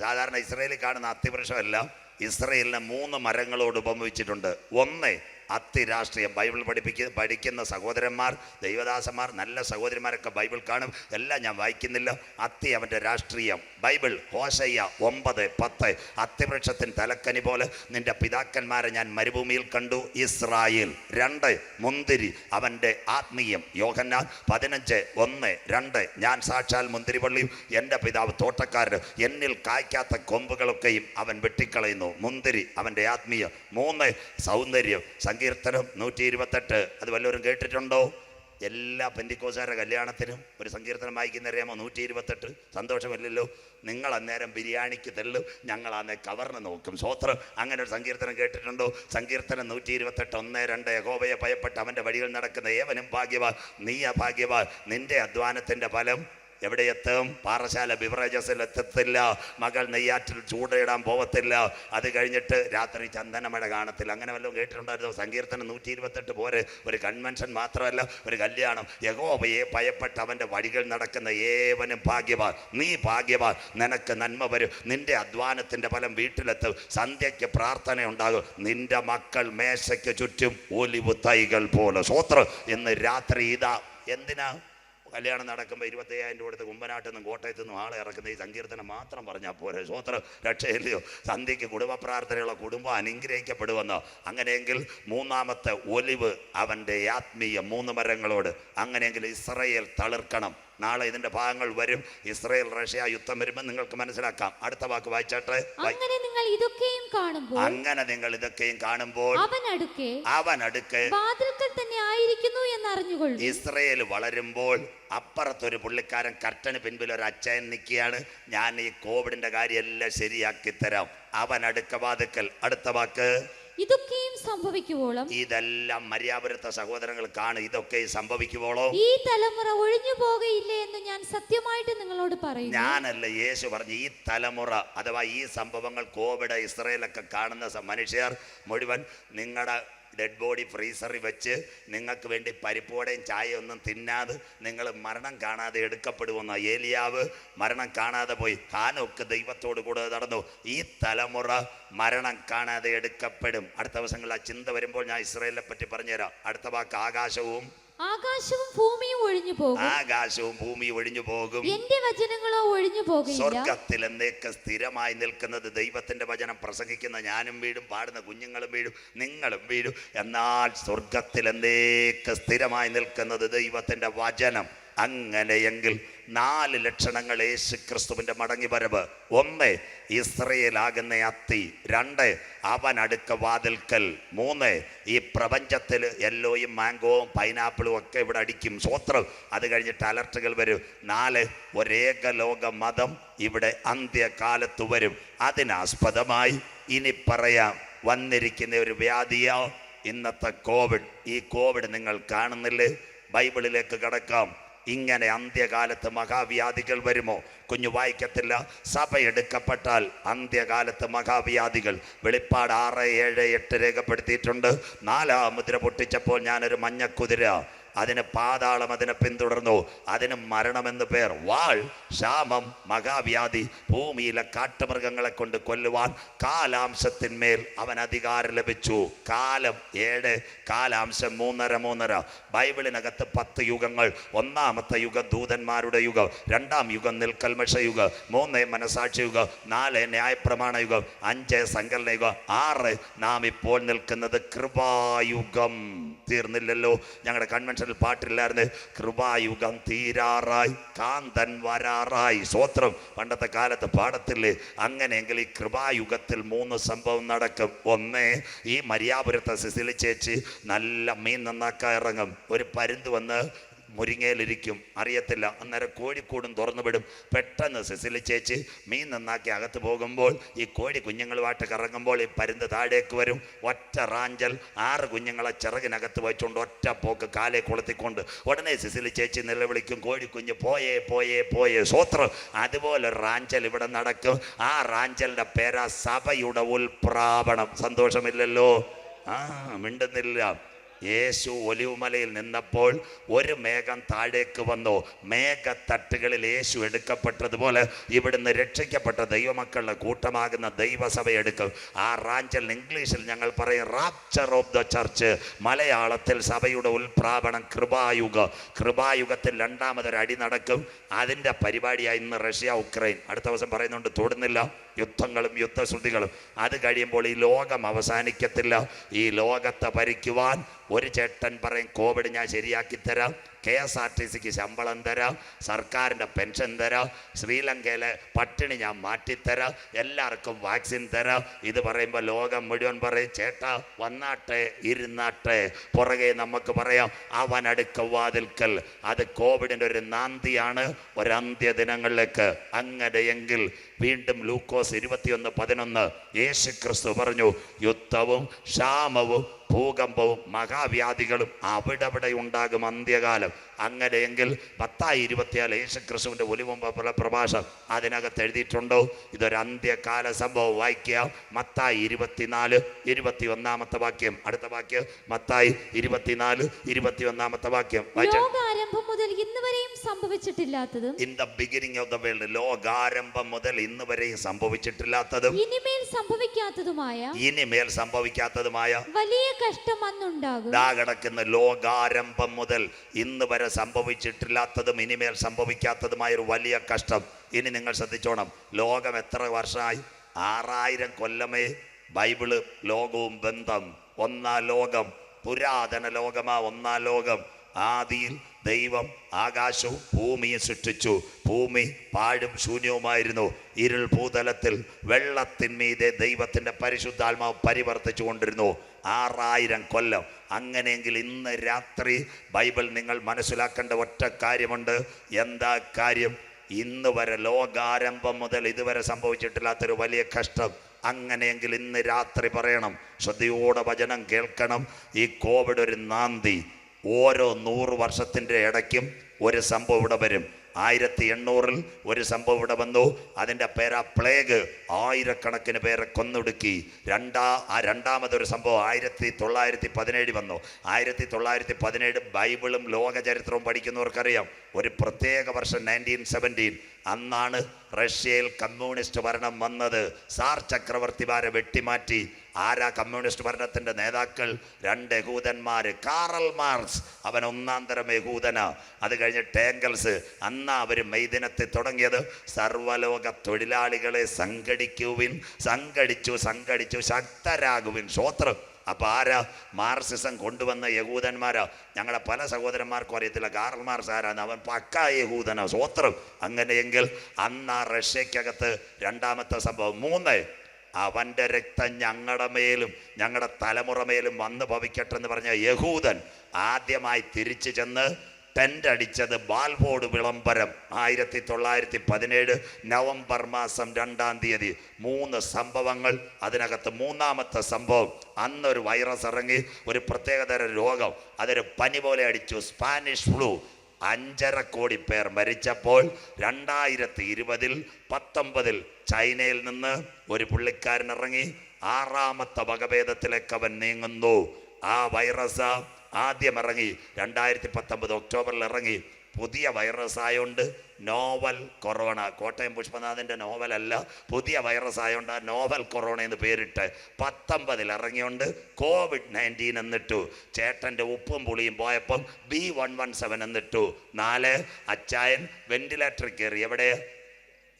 സാധാരണ ഇസ്രയേലിൽ കാണുന്ന അത്തിവൃക്ഷമല്ല. ഇസ്രയേലിനെ മൂന്ന് മരങ്ങളോട് ഉപമിച്ചിട്ടുണ്ട് ഒന്ന് അത്തി രാഷ്ട്രീയം ബൈബിൾ പഠിപ്പിക്ക പഠിക്കുന്ന സഹോദരന്മാർ ദൈവദാസന്മാർ നല്ല സഹോദരന്മാരൊക്കെ ബൈബിൾ കാണും. എല്ലാം ഞാൻ വായിക്കുന്നില്ല. അത്തി അവന്റെ രാഷ്ട്രീയം. ബൈബിൾ ഹോശയ്യ ഒമ്പത് പത്ത്. അത്തിവൃക്ഷത്തിൻ തലക്കനി പോലെ നിന്റെ പിതാക്കന്മാരെ ഞാൻ മരുഭൂമിയിൽ കണ്ടു. ഇസ്രായേൽ രണ്ട് മുന്തിരി അവന്റെ ആത്മീയം. യോഹന്നാൻ പതിനഞ്ച് ഒന്ന് രണ്ട്. ഞാൻ സാക്ഷാൽ മുന്തിരിവള്ളിയും എന്റെ പിതാവ് തോട്ടക്കാരൻ എന്നിൽ കായ്ക്കാത്ത കൊമ്പുകളൊക്കെയും അവൻ വെട്ടിക്കളയുന്നു. മുന്തിരി അവന്റെ ആത്മീയം. മൂന്ന് സൗന്ദര്യം. സങ്കീർത്തനം നൂറ്റി ഇരുപത്തെട്ട് അത് വല്ലവരും കേട്ടിട്ടുണ്ടോ? എല്ലാ പെന്തിക്കോസാരുടെ കല്യാണത്തിനും ഒരു സങ്കീർത്തനം വായിക്കുന്നറിയാമോ? നൂറ്റി ഇരുപത്തെട്ട് സന്തോഷമില്ലല്ലോ. നിങ്ങൾ അന്നേരം ബിരിയാണിക്ക് തെള്ളും. ഞങ്ങൾ അന്നേ കവർന്ന് നോക്കും. സ്വോത്രം അങ്ങനെ ഒരു സങ്കീർത്തനം കേട്ടിട്ടുണ്ടോ? സങ്കീർത്തനം നൂറ്റി ഇരുപത്തെട്ട് ഒന്ന് രണ്ട് യഹോബയെ ഭയപ്പെട്ട് അവന്റെ വഴികൾ നടക്കുന്ന ഏവനും ഭാഗ്യവാൻ. നീയ ഭാഗ്യവാൻ. നിന്റെ അധ്വാനത്തിന്റെ ഫലം എവിടെ എത്തും പാറശാല ബിവറേജസിൽ എത്തത്തില്ല. മകൾ നെയ്യാറ്റിൽ ചൂടയിടാൻ പോവത്തില്ല. അത് കഴിഞ്ഞിട്ട് രാത്രി ചന്ദനമഴ കാണത്തില്ല. അങ്ങനെ വല്ലതും കേട്ടിട്ടുണ്ടായിരുന്നു? സങ്കീർത്തനം നൂറ്റി ഇരുപത്തെട്ട് പോരെ. ഒരു കൺവെൻഷൻ മാത്രമല്ല ഒരു കല്യാണം. യഹോബയെ ഭയപ്പെട്ട് അവന്റെ വഴികൾ നടക്കുന്ന ഏവനും ഭാഗ്യവാൻ. നീ ഭാഗ്യവാൻ. നിനക്ക് നന്മ വരും. നിന്റെ അധ്വാനത്തിന്റെ ഫലം വീട്ടിലെത്തും. സന്ധ്യയ്ക്ക് പ്രാർത്ഥന ഉണ്ടാകും നിന്റെ മക്കൾ മേശയ്ക്ക് ചുറ്റും ഒലിവ് തൈകൾ പോലെ. സ്വോത്രം ഇന്ന് രാത്രി ഇതാ. എന്തിനാ? കല്യാണം നടക്കുമ്പോൾ ഇരുപത്തയ്യായിരം രൂപ കൊടുത്ത് കുമ്പനാട്ടിൽ നിന്നും കോട്ടയത്തു നിന്നും ആളെ ഇറക്കുന്ന ഈ സങ്കീർത്തനം മാത്രം പറഞ്ഞാൽ പോരെ. സ്വോത്ര രക്ഷയില്ലയോ? സന്ധ്യയ്ക്ക് കുടുംബ പ്രാർത്ഥനയുള്ള കുടുംബം അനുഗ്രഹിക്കപ്പെടുമെന്നോ? അങ്ങനെയെങ്കിൽ മൂന്നാമത്തെ ഒലിവ് അവന്റെ ആത്മീയ മൂന്ന് മരങ്ങളോട് അങ്ങനെയെങ്കിൽ ഇസ്രയേൽ തളിർക്കണം. നാളെ ഇതിന്റെ ഭാഗങ്ങൾ വരും. ഇസ്രയേൽ റഷ്യ യുദ്ധം വരുമ്പോൾ നിങ്ങൾക്ക് മനസ്സിലാക്കാം. അടുത്ത വാക്ക് വായിച്ചാട്ടെ? വായി- അങ്ങനെ നിങ്ങൾ ഇതൊക്കെയും കാണുമ്പോൾ അങ്ങനെ നിങ്ങൾ ഇതൊക്കെയും കാണുമ്പോൾ അവൻ അടുക്കെ അവൻ അടുക്കെ വാതിൽക്കൽ തന്നെ ആയിരിക്കുന്നു എന്ന് അറിഞ്ഞുകൊള്ളു ഇസ്രയേൽ വളരുമ്പോൾ അപ്പുറത്തൊരു പുള്ളിക്കാരൻ കർട്ടന് പിൻപിൽ ഒരു അച്ഛൻ നിൽക്കുകയാണ്. ഞാൻ ഈ കോവിഡിന്റെ കാര്യം എല്ലാം ശരിയാക്കി തരാം. അവൻ അടുക്ക വാതുക്കൽ അടുത്ത വാക്ക് ഇതൊക്കെയും സംഭവിക്കുവോളം ഇതെല്ലാം മര്യാപുരത്തെ സഹോദരങ്ങൾ കാണും. ഇതൊക്കെ സംഭവിക്കുവോളോ? ഈ തലമുറ ഒഴിഞ്ഞു പോകയില്ലേ എന്ന് ഞാൻ സത്യമായിട്ട് നിങ്ങളോട് പറയും ഞാനല്ല യേശു പറഞ്ഞു ഈ തലമുറ അഥവാ ഈ സംഭവങ്ങൾ കോവിഡ് ഇസ്രയേലൊക്കെ കാണുന്ന മനുഷ്യർ മുഴുവൻ നിങ്ങളുടെ ഡെഡ് ബോഡി ഫ്രീസറിൽ വെച്ച് നിങ്ങൾക്ക് വേണ്ടി പരിപ്പോടെയും ചായ ഒന്നും തിന്നാതെ നിങ്ങൾ മരണം കാണാതെ എടുക്കപ്പെടുമെന്ന? ഏലിയാവ് മരണം കാണാതെ പോയി. താനൊക്കെ ദൈവത്തോട് കൂടെ നടന്നു. ഈ തലമുറ മരണം കാണാതെ എടുക്കപ്പെടും. അടുത്ത ദിവസങ്ങളിൽ ആ ചിന്ത വരുമ്പോൾ ഞാൻ ഇസ്രയേലിനെ പറ്റി പറഞ്ഞുതരാം. അടുത്ത വാക്ക് ആകാശവും ആകാശവും ഭൂമിയും ഒഴിഞ്ഞു പോകും. ആകാശവും ഭൂമിയും ഒഴിഞ്ഞു പോകും. എന്റെ വചനങ്ങളോ ഒഴിഞ്ഞു പോകും സ്വർഗത്തിൽ എന്നേക്ക് സ്ഥിരമായി നിൽക്കുന്നത് ദൈവത്തിന്റെ വചനം പ്രസംഗിക്കുന്ന ഞാനും വീഴും പാടുന്ന കുഞ്ഞുങ്ങളും വീഴും നിങ്ങളും വീഴും എന്നാൽ സ്വർഗത്തിൽ എന്നേക്ക് സ്ഥിരമായി നിൽക്കുന്നത് ദൈവത്തിന്റെ വചനം. അങ്ങനെയെങ്കിൽ നാല് ലക്ഷണങ്ങൾ യേശു ക്രിസ്തുവിന്റെ മടങ്ങി വരവ് ഒന്ന് ഇസ്രയേലാകുന്ന അത്തി. രണ്ട് അവൻ അടുക്ക വാതിൽക്കൽ. മൂന്ന് ഈ പ്രപഞ്ചത്തിൽ യെല്ലോയും മാംഗോവും പൈനാപ്പിളും ഒക്കെ ഇവിടെ അടിക്കും. സ്വത്രം അത് കഴിഞ്ഞിട്ട് അലർട്ടുകൾ വരും. നാല് ഒരേക ലോക മതം ഇവിടെ അന്ത്യകാലത്ത് വരും. അതിനാസ്പദമായി ഇനി പറയാം വന്നിരിക്കുന്ന ഒരു വ്യാധിയോ? ഇന്നത്തെ കോവിഡ്. ഈ കോവിഡ് നിങ്ങൾ കാണുന്നില്ലേ? ബൈബിളിലേക്ക് കടക്കാം. ഇങ്ങനെ അന്ത്യകാലത്ത് മഹാവ്യാധികൾ വരുമോ? കുഞ്ഞു വായിക്കത്തില്ല. സഭ എടുക്കപ്പെട്ടാൽ അന്ത്യകാലത്ത് മഹാവ്യാധികൾ. വെളിപ്പാട് ആറ് ഏഴ് എട്ട് രേഖപ്പെടുത്തിയിട്ടുണ്ട്. നാലാം മുദ്ര പൊട്ടിച്ചപ്പോൾ ഞാനൊരു മഞ്ഞക്കുതിര അതിന് പാതാളം അതിനെ പിന്തുടർന്നു. അതിന് മരണമെന്ന് പേർ. വാൾ ക്ഷാമം മഹാവ്യാധി ഭൂമിയിലെ കാട്ടുമൃഗങ്ങളെ കൊണ്ട് കൊല്ലുവാൻ കാലാംശത്തിന്മേൽ അവൻ അധികാരം ലഭിച്ചു. കാലം ഏഴ് കാലാംശം മൂന്നര മൂന്നര. ബൈബിളിനകത്ത് പത്ത് യുഗങ്ങൾ. ഒന്നാമത്തെ യുഗം ദൂതന്മാരുടെ യുഗം. രണ്ടാം യുഗം നിൽക്കൽമഷ യുഗം. മൂന്ന് മനസാക്ഷി യുഗം. നാല് ന്യായപ്രമാണ യുഗം. അഞ്ച് സങ്കലന യുഗം. ആറ് നാം ഇപ്പോൾ നിൽക്കുന്നത് കൃപായുഗം. തീർന്നില്ലല്ലോ. ഞങ്ങളുടെ കൺവെൻഷനിൽ പാട്ടില്ലായിരുന്നു. കൃപായുഗം തീരാറായി കാന്തൻ വരാറായി. സ്വോത്രം പണ്ടത്തെ കാലത്ത് പാടത്തില്ലേ അങ്ങനെയെങ്കിൽ ഈ കൃപായുഗത്തിൽ മൂന്ന് സംഭവം നടക്കും. ഒന്ന് ഈ മര്യാപുരത്തെ സിസിലി ചേച്ചി നല്ല മീൻ നന്നാക്കാൻ ഇറങ്ങും. ഒരു പരുന്ത് വന്ന് മുരിങ്ങയിലിരിക്കും. അറിയത്തില്ല. അന്നേരം കോഴിക്കൂടും തുറന്നു വിടും പെട്ടെന്ന് സിസിലി ചേച്ചി മീൻ നന്നാക്കി അകത്ത് പോകുമ്പോൾ ഈ കോഴി കുഞ്ഞുങ്ങളുമായിട്ട് കറങ്ങുമ്പോൾ ഈ പരുന്ത് താഴേക്ക് വരും. ഒറ്റ റാഞ്ചൽ ആറ് കുഞ്ഞുങ്ങളെ ചിറകിനകത്ത് വെച്ചുകൊണ്ട് ഒറ്റ പോക്ക് കാലേ കൊളുത്തിക്കൊണ്ട് ഉടനെ സിസിലി ചേച്ചി നിലവിളിക്കും. കോഴിക്കുഞ്ഞ് പോയേ പോയേ പോയേ. സ്വത്രം അതുപോലെ റാഞ്ചൽ ഇവിടെ നടക്കും. ആ റാഞ്ചലിന്റെ പേരാ സഭയുടെ ഉൽപ്രാപണം സന്തോഷമില്ലല്ലോ? ആ മിണ്ടുന്നില്ല. യേശു ഒലിവുമലയിൽ നിന്നപ്പോൾ ഒരു മേഘം താഴേക്ക് വന്നു. മേഘത്തട്ടുകളിൽ യേശു എടുക്കപ്പെട്ടതുപോലെ ഇവിടുന്ന് രക്ഷിക്കപ്പെട്ട ദൈവമക്കളുടെ കൂട്ടമാകുന്ന ദൈവസഭ എടുക്കും. ആ റാഞ്ചൽ ഇംഗ്ലീഷിൽ ഞങ്ങൾ പറയും റാപ്ചർ ഓഫ് ദ ചർച്ച് മലയാളത്തിൽ സഭയുടെ ഉൽപ്രാപണം കൃപായുഗ. കൃപായുഗത്തിൽ രണ്ടാമതൊരു അടി നടക്കും. അതിന്റെ പരിപാടിയായി ഇന്ന് റഷ്യ ഉക്രൈൻ. അടുത്ത ദിവസം പറയുന്നുണ്ട് തൊടുന്നില്ല. യുദ്ധങ്ങളും യുദ്ധശ്രുതികളും. അത് കഴിയുമ്പോൾ ഈ ലോകം അവസാനിക്കത്തില്ല. ഈ ലോകത്തെ ഭരിക്കുവാൻ ഒരു ചേട്ടൻ പറയും കോവിഡ് ഞാൻ ശരിയാക്കി തരാം കെ എസ് ആർ ടി സിക്ക് ശമ്പളം തരാം സർക്കാരിന്റെ പെൻഷൻ തരാം ശ്രീലങ്കയിലെ പട്ടിണി ഞാൻ മാറ്റിത്തരാം എല്ലാവർക്കും വാക്സിൻ തരാം. ഇത് പറയുമ്പോൾ ലോകം മുഴുവൻ പറയും ചേട്ടാ വന്നാട്ടെ ഇരുന്നാട്ടെ. പുറകെ നമുക്ക് പറയാം അവൻ അടുക്ക വാതിൽക്കൽ. അത് കോവിഡിന്റെ ഒരു നാന്തിയാണ് ഒരന്ത്യ ദിനങ്ങളിലേക്ക്. അങ്ങനെയെങ്കിൽ വീണ്ടും ലൂക്കോസ് ഇരുപത്തിയൊന്ന് പതിനൊന്ന് യേശു ക്രിസ്തു പറഞ്ഞു യുദ്ധവും ക്ഷാമവും ഭൂകമ്പവും മഹാവ്യാധികളും അവിടെ ഉണ്ടാകും അന്ത്യകാലം. അങ്ങനെയെങ്കിൽ പത്തായി ഇരുപത്തിയാൽ യേശു ക്രിസ്തുവിന്റെ ഒലിവുമ്പ പ്രഭാഷം അതിനകത്ത് എഴുതിയിട്ടുണ്ടോ? ഇതൊരു അന്ത്യകാല സംഭവം വായിക്കുക. മത്തായി ഇരുപത്തിനാല് ഇരുപത്തി ഒന്നാമത്തെ വാക്യം. അടുത്ത വാക്യം. മത്തായി ഇരുപത്തിനാല് ഇരുപത്തി ഒന്നാമത്തെ വാക്യം ലോകാരംഭം മുതൽ ഇന്ന് വരെയും സംഭവിച്ചിട്ടില്ലാത്തതും in the beginning of the world ലോകാരംഭം മുതൽ ഇന്ന് വരെയും സംഭവിച്ചിട്ടില്ലാത്തതും ഇനിമേൽ സംഭവിക്കാത്തതുമായ ഇനിമേൽ സംഭവിക്കാത്തതുമായ വലിയ കഷ്ടം അന്നുണ്ടാകും. കിടക്കുന്ന ലോകാരംഭം മുതൽ ഇന്ന് വരെ സംഭവിച്ചിട്ടില്ലാത്തതും ഇനിമേൽ സംഭവിക്കാത്തതുമായ ഒരു വലിയ കഷ്ടം. ഇനി നിങ്ങൾ ശ്രദ്ധിച്ചോണം. ലോകം എത്ര വർഷമായി? ആറായിരം കൊല്ലമേ ബൈബിൾ ലോകവും ബന്ധം. ഒന്നാം ലോകം. പുരാതന ലോകമാ ഒന്നാം ലോകം. ആദിയിൽ ദൈവം ആകാശവും ഭൂമിയെ സൃഷ്ടിച്ചു. ഭൂമി പാഴും ശൂന്യവുമായിരുന്നു. ഇരുൾ ഭൂതലത്തിൽ വെള്ളത്തിന്മീതെ ദൈവത്തിന്റെ പരിശുദ്ധാത്മാവ് പരിവർത്തിച്ചു കൊണ്ടിരുന്നു ആറായിരം കൊല്ലം. അങ്ങനെയെങ്കിൽ ഇന്ന് രാത്രി ബൈബിൾ നിങ്ങൾ മനസ്സിലാക്കേണ്ട ഒറ്റ കാര്യമുണ്ട്. എന്താ കാര്യം? ഇന്ന് വരെ ലോകാരംഭം മുതൽ ഇതുവരെ സംഭവിച്ചിട്ടില്ലാത്തൊരു വലിയ കഷ്ടം. അങ്ങനെയെങ്കിൽ ഇന്ന് രാത്രി പറയണം. ശ്രദ്ധയോടെ വചനം കേൾക്കണം. ഈ കോവിഡ് ഒരു നാന്തി ഓരോ നൂറ് വർഷത്തിന്റെ ഇടയ്ക്കും ഒരു സംഭവം ഇവിടെ വരും. ആയിരത്തി എണ്ണൂറിൽ ഒരു സംഭവം ഇവിടെ വന്നു. അതിന്റെ പേരാ പ്ലേഗ്. ആയിരക്കണക്കിന് പേരെ കൊന്നൊടുക്കി. രണ്ടാ ആ രണ്ടാമതൊരു സംഭവം ആയിരത്തി തൊള്ളായിരത്തി പതിനേഴ് വന്നു. ആയിരത്തി തൊള്ളായിരത്തി പതിനേഴ് ബൈബിളും ലോകചരിത്രവും പഠിക്കുന്നവർക്കറിയാം. ഒരു പ്രത്യേക വർഷം നയന്റീൻ സെവന്റീൻ. അന്നാണ് റഷ്യയിൽ കമ്മ്യൂണിസ്റ്റ് ഭരണം വന്നത്. സാർ ചക്രവർത്തിമാരെ വെട്ടിമാറ്റി. ആരാ കമ്മ്യൂണിസ്റ്റ് ഭരണത്തിന്റെ നേതാക്കൾ? രണ്ട് യഹൂദന്മാർ കാറൽ മാർക്സ് അവൻ ഒന്നാം തരം യഹൂദന. അത് കഴിഞ്ഞ് ടേങ്കൽസ് അന്നാ അവർ മെയ്ദിനത്തെ തുടങ്ങിയത്. സർവലോക തൊഴിലാളികളെ സംഘടിക്കുവിൻ സംഘടിച്ചു സംഘടിച്ചു ശക്തരാകുവിൻ. സ്വോത്രം അപ്പൊ ആരാ? മാർസിസം കൊണ്ടുവന്ന യഹൂദന്മാരാ. ഞങ്ങളെ പല സഹോദരന്മാർക്കും അറിയത്തില്ല. കാറൽ മാർസ് ആരാന്ന്? അവൻ പക്ക യഹൂദന. സ്വോത്രം അങ്ങനെയെങ്കിൽ അന്ന് ആ റഷ്യക്കകത്ത് രണ്ടാമത്തെ സംഭവം. മൂന്ന് അവന്റെ രക്തം ഞങ്ങളുടെ മേലും ഞങ്ങളുടെ തലമുറ മേലും വന്ന് ഭവിക്കട്ടെ എന്ന് പറഞ്ഞ യഹൂദൻ ആദ്യമായി തിരിച്ചു ചെന്ന് ടെന്റ് അടിച്ചത് ബാൽബോർഡ് വിളംബരം ആയിരത്തി തൊള്ളായിരത്തി പതിനേഴ് നവംബർ മാസം രണ്ടാം തീയതി. മൂന്ന് സംഭവങ്ങൾ അതിനകത്ത് മൂന്നാമത്തെ സംഭവം. അന്നൊരു വൈറസ് ഇറങ്ങി ഒരു പ്രത്യേകതര രോഗം. അതൊരു പനി പോലെ അടിച്ചു സ്പാനിഷ് ഫ്ലൂ. അഞ്ചര കോടി പേർ മരിച്ചപ്പോൾ രണ്ടായിരത്തി ഇരുപതിൽ പത്തൊമ്പതിൽ ചൈനയിൽ നിന്ന് ഒരു പുള്ളിക്കാരൻ ഇറങ്ങി. ആറാമത്തെ വകഭേദത്തിലേക്ക് അവൻ നീങ്ങുന്നു. ആ വൈറസ് ആദ്യം ഇറങ്ങി. രണ്ടായിരത്തി പത്തൊമ്പത് ഒക്ടോബറിൽ ഇറങ്ങി. പുതിയ വൈറസ് ആയതുകൊണ്ട് നോവൽ കൊറോണ കോട്ടയം പുഷ്പനാഥിന്റെ നോവലല്ല പുതിയ വൈറസ് ആയതുകൊണ്ട് ആ നോവൽ കൊറോണ എന്ന് പേരിട്ട് പത്തൊമ്പതിൽ ഇറങ്ങിയോണ്ട് കോവിഡ് നയന്റീൻ എന്നിട്ടു. ചേട്ടന്റെ ഉപ്പും പുളിയും പോയപ്പം ബി വൺ വൺ സെവൻ എന്നിട്ടു. നാല് അച്ചായൻ വെന്റിലേറ്ററിൽ കയറി. എവിടെ?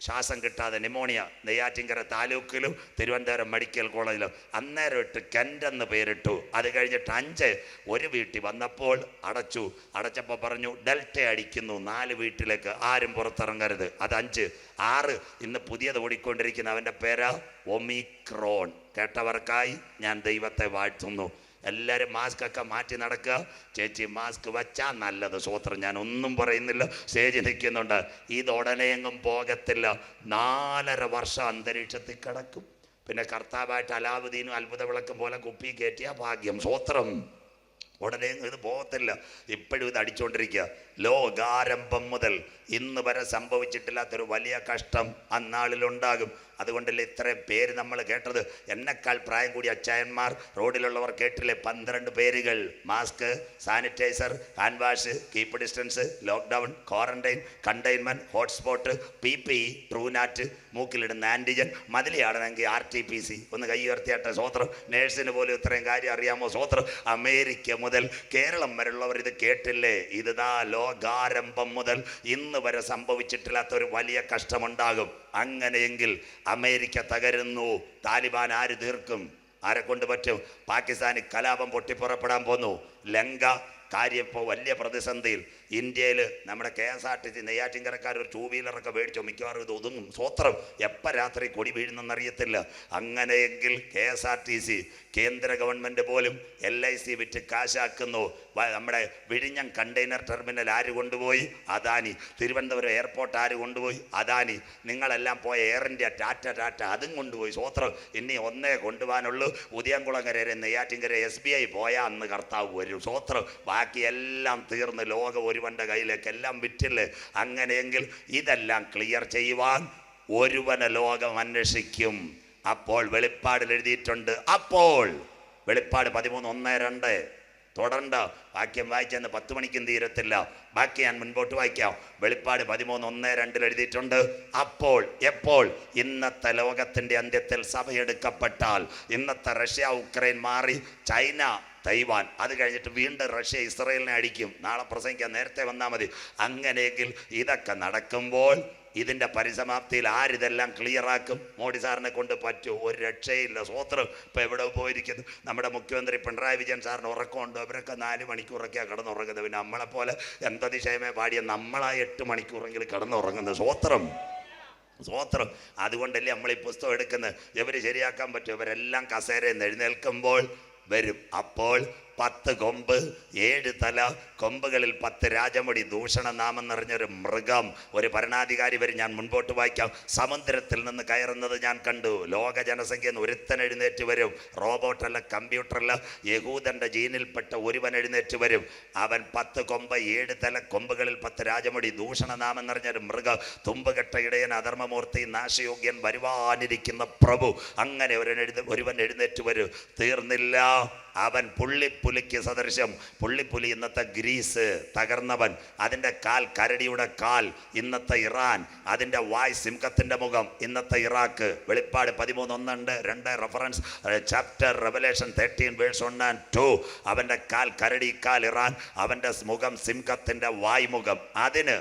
ശ്വാസം കിട്ടാതെ ന്യൂമോണിയ നെയ്യാറ്റിങ്കര താലൂക്കിലും തിരുവനന്തപുരം മെഡിക്കൽ കോളേജിലും അന്നേരം ഇട്ട് കെന്റെന്ന് പേരിട്ടു. അത് കഴിഞ്ഞിട്ട് അഞ്ച് ഒരു വീട്ടിൽ വന്നപ്പോൾ അടച്ചു. അടച്ചപ്പോൾ പറഞ്ഞു ഡെൽറ്റ അടിക്കുന്നു. നാല് വീട്ടിലേക്ക് ആരും പുറത്തിറങ്ങരുത്. അത് അഞ്ച്. ആറ്. ഇന്ന് പുതിയത് ഓടിക്കൊണ്ടിരിക്കുന്ന അവന്റെ പേര് ഒമിക്രോൺ. കേട്ടവർക്കായി ഞാൻ ദൈവത്തെ വാഴ്ത്തുന്നു. എല്ലാവരും മാസ്ക് ഒക്കെ മാറ്റി നടക്കുക. ചേച്ചി മാസ്ക് വച്ചാൽ നല്ലത്. സൂത്രം ഞാൻ ഒന്നും പറയുന്നില്ല. സ്റ്റേജ് നിൽക്കുന്നുണ്ട്. ഇത് ഉടനെയെങ്ങും പോകത്തില്ല. നാലര വർഷം അന്തരീക്ഷത്തിൽ കിടക്കും. പിന്നെ കർത്താവായിട്ട് അലാവുദ്ദീനും അത്ഭുത വിളക്കും പോലെ കുപ്പി കയറ്റിയ ഭാഗ്യം. സൂത്രം. ഉടനെ ഇത് പോകത്തില്ല. ഇപ്പോഴും ഇത് അടിച്ചുകൊണ്ടിരിക്കുക ലോകാരംഭം മുതൽ ഇന്ന് വരെ സംഭവിച്ചിട്ടില്ലാത്തൊരു വലിയ കഷ്ടം അന്നാളിലുണ്ടാകും. അതുകൊണ്ടല്ലേ ഇത്രയും പേര് നമ്മൾ കേട്ടത്? എന്നെക്കാൾ പ്രായം കൂടി അച്ചായന്മാർ റോഡിലുള്ളവർ കേട്ടില്ലേ? പന്ത്രണ്ട് പേരുകൾ. Mask sanitiser hand wash keep distance lockdown quarantine containment hotspot P P Truenat മൂക്കിലിടുന്ന antigen മതിലിയാടണമെങ്കിൽ ആർ ടി പി സി. ഒന്ന് കൈ ഉയർത്തിയാട്ടെ സ്വോത്രം നേഴ്സിന് പോലും ഇത്രയും കാര്യം അറിയാമോ സ്വോത്രം അമേരിക്ക മുതൽ കേരളം വരെയുള്ളവർ ഇത് കേട്ടില്ലേ? ഇത് ദാ ലോകാരംഭം മുതൽ ഇന്ന് വരെ സംഭവിച്ചിട്ടില്ലാത്ത ഒരു വലിയ കഷ്ടമുണ്ടാകും. അങ്ങനെയെങ്കിൽ അമേരിക്ക തകരുന്നു. താലിബാൻ ആര് തീർക്കും? ആരെ കൊണ്ട് പറ്റും? പാകിസ്ഥാന് കലാപം പൊട്ടിപ്പുറപ്പെടാൻ പോന്നു. ലങ്ക കാര്യം ഇപ്പോൾ വലിയ പ്രതിസന്ധിയിൽ ഇന്ത്യയിൽ നമ്മുടെ K S R T C നെയ്യാറ്റിൻകരക്കാർ ഒരു ടൂ വീലറൊക്കെ മേടിച്ചോ മിക്കവാറും ഇത് ഒതുങ്ങും. സ്വത്രം. എപ്പോൾ രാത്രി കൊടി വീഴുന്നെന്നറിയത്തില്ല. അങ്ങനെയെങ്കിൽ K S R T C കേന്ദ്ര ഗവൺമെന്റ് പോലും എൽ ഐ സി വിറ്റ് കാശാക്കുന്നു. നമ്മുടെ വിഴിഞ്ഞം കണ്ടെയ്നർ ടെർമിനൽ ആര് കൊണ്ടുപോയി? അദാനി. തിരുവനന്തപുരം എയർപോർട്ട് ആര് കൊണ്ടുപോയി? അദാനി. നിങ്ങളെല്ലാം പോയ എയർ ഇന്ത്യ ടാറ്റ ടാറ്റ. അതും കൊണ്ടുപോയി. സ്വത്രം. ഇനി ഒന്നേ കൊണ്ടുപോകാനുള്ളൂ. Udayamkulangara Neyyattinkara S B I പോയാൽ അന്ന് കർത്താവ് വരും. സ്വത്രം. ബാക്കിയെല്ലാം തീർന്ന് ലോകം ഒരുവന്റെ കയ്യിലേക്ക് എല്ലാം വിറ്റില്ലേ? അങ്ങനെയെങ്കിൽ ഇതെല്ലാം ക്ലിയർ ചെയ്യുവാൻ ഒരുവനെ ലോകം അന്വേഷിക്കും. അപ്പോൾ വെളിപ്പാടിൽ എഴുതിയിട്ടുണ്ട്. അപ്പോൾ വെളിപ്പാട് പതിമൂന്ന് ഒന്ന് രണ്ട്. തുടരണ്ട വാക്യം വായിച്ചെന്ന് പത്ത് മണിക്കും തീരത്തില്ല. ബാക്കി ഞാൻ മുൻപോട്ട് വായിക്കാം. വെളിപ്പാട് പതിമൂന്ന് ഒന്ന് രണ്ടിൽ എഴുതിയിട്ടുണ്ട്. അപ്പോൾ എപ്പോൾ? ഇന്നത്തെ ലോകത്തിന്റെ അന്ത്യത്തിൽ സഭയെടുക്കപ്പെട്ടാൽ. ഇന്നത്തെ റഷ്യ ഉക്രൈൻ മാറി. China Taiwan. അത് കഴിഞ്ഞിട്ട് വീണ്ടും റഷ്യ ഇസ്രയേലിനെ അടിക്കും. നാളെ പ്രസംഗിക്കാൻ നേരത്തെ വന്നാൽ മതി. അങ്ങനെയെങ്കിൽ ഇതൊക്കെ നടക്കുമ്പോൾ ഇതിന്റെ പരിസമാപ്തിയിൽ ആരിതെല്ലാം ക്ലിയറാക്കും മോഡി സാറിനെ കൊണ്ട് പറ്റൂ? ഒരു രക്ഷയില്ല. സ്വോത്രം. ഇപ്പോൾ എവിടെ പോയിരിക്കുന്നു? നമ്മുടെ മുഖ്യമന്ത്രി പിണറായി വിജയൻ സാറിന് ഉറക്കമുണ്ട്? അവരൊക്കെ നാല് മണിക്കൂറൊക്കെയാണ് കിടന്നുറങ്ങുന്നത്. പിന്നെ നമ്മളെപ്പോലെ എന്തതിശയമേ പാടിയ നമ്മളാ എട്ട് മണിക്കൂറെങ്കിലും കിടന്നുറങ്ങുന്നത്. സ്വോത്രം. സ്വോത്രം. അതുകൊണ്ടല്ലേ നമ്മൾ ഈ പുസ്തകം എടുക്കുന്നത്. ഇവർ ശരിയാക്കാൻ പറ്റും? ഇവരെല്ലാം കസേരയിൽ നിന്ന് എഴുന്നേൽക്കുമ്പോൾ വരും. അപ്പോൾ പത്ത് കൊമ്പ് ഏഴ് തല കൊമ്പുകളിൽ പത്ത് രാജമുടി ദൂഷണനാമം നിറഞ്ഞൊരു മൃഗം. ഒരു ഭരണാധികാരി വരെ ഞാൻ മുൻപോട്ട് വായിക്കാം. സമുദ്രത്തിൽ നിന്ന് കയറുന്നത് ഞാൻ കണ്ടു. ലോക ജനസംഖ്യ ഒരുത്തൻ എഴുന്നേറ്റ് വരും. റോബോട്ടല്ല കമ്പ്യൂട്ടറല്ല യഹൂദന്റെ ജീനിൽപ്പെട്ട ഒരുവൻ എഴുന്നേറ്റ് വരും. അവൻ പത്ത് കൊമ്പ് ഏഴ് തല കൊമ്പുകളിൽ പത്ത് രാജമുടി ദൂഷണനാമം നിറഞ്ഞൊരു മൃഗം. തുമ്പുകെട്ട ഇടയൻ അധർമ്മമൂർത്തി നാശയോഗ്യൻ വരുവാനിരിക്കുന്ന പ്രഭു. അങ്ങനെ ഒരു ഒരുവൻ എഴുന്നേറ്റ് വരും. തീർന്നില്ല. അവൻ പുള്ളിപ്പുലിക്ക് സദൃശം പുള്ളിപ്പുലി ഇന്നത്തെ ഗ്രീസ് തകർന്നവൻ. അതിന്റെ കാൽ കരടിയുടെ കാൽ ഇന്നത്തെ ഇറാൻ. അതിന്റെ വായ് സിംഹത്തിന്റെ മുഖം ഇന്നത്തെ ഇറാഖ് വെളിപ്പാട് പതിമൂന്ന് ഒന്നുണ്ട് രണ്ട് reference chapter revelation thirteen verse one and two അവന്റെ കാൽ കരടി കാൽ ഇറാൻ. അവന്റെ മുഖം സിംഹത്തിന്റെ വായ് മുഖം. അതിന്